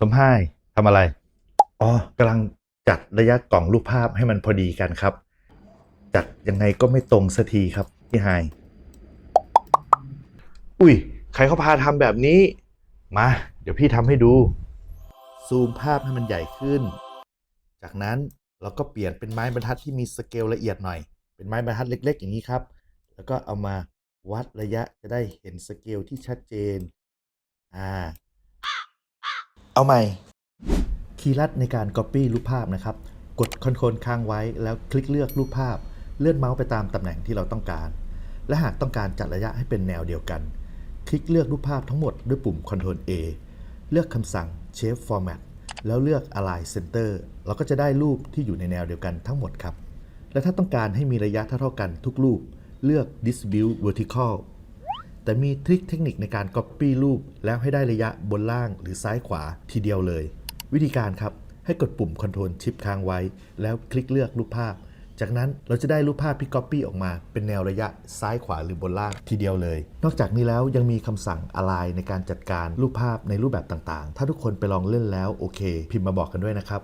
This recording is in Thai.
สมไห้ทำอะไร อ๋อกำลังจัดระยะกล่องรูปภาพให้มันพอดีกันครับ จัดยังไงก็ไม่ตรงสักทีครับพี่ไฮอุ้ย ใครเขาพาทำแบบนี้ มา เดี๋ยวพี่ทำให้ดู ซูมภาพให้มันใหญ่ขึ้น จากนั้นเราก็เปลี่ยนเป็นไม้บรรทัดที่มีสเกลละเอียดหน่อย เป็นไม้บรรทัดเล็ก ๆ อย่างนี้ครับ แล้วก็เอามาวัดระยะจะได้เห็นสเกลที่ชัดเจน อ่า เอาใหม่ คีย์ลัดในการ Copy รูปภาพนะครับ กด Ctrl ค้างไว้แล้วคลิกเลือกรูปภาพ เลื่อนเมาส์ไปตามตำแหน่งที่เราต้องการ และหากต้องการจัดระยะให้เป็นแนวเดียวกัน คลิกเลือกรูปภาพทั้งหมดด้วยปุ่ม Ctrl A เลือกคำสั่ง Shape Format แล้วเลือก Align Center เราก็จะได้รูปที่อยู่ในแนวเดียวกันทั้งหมดครับ และถ้าต้องการให้มีระยะเท่าๆกันทุกรูป เลือก Distribute Vertical แต่มีทริคเทคนิคในการ Copy รูป แล้วให้ได้ระยะบนล่างหรือซ้ายขวาทีเดียวเลย วิธีการครับ ให้กดปุ่ม Ctrl Shift ค้างไว้ แล้วคลิกเลือกรูปภาพ จากนั้นเราจะได้รูปภาพที่ Copy ออกมา เป็นแนวระยะซ้ายขวาหรือบนล่างทีเดียวเลย นอกจากนี้แล้วยังมีคำสั่ง Align ในการจัดการรูปภาพในรูปแบบต่างๆ ถ้าทุกคนไปลองเล่นแล้วโอเค พิมพ์มาบอกกันด้วยนะครับ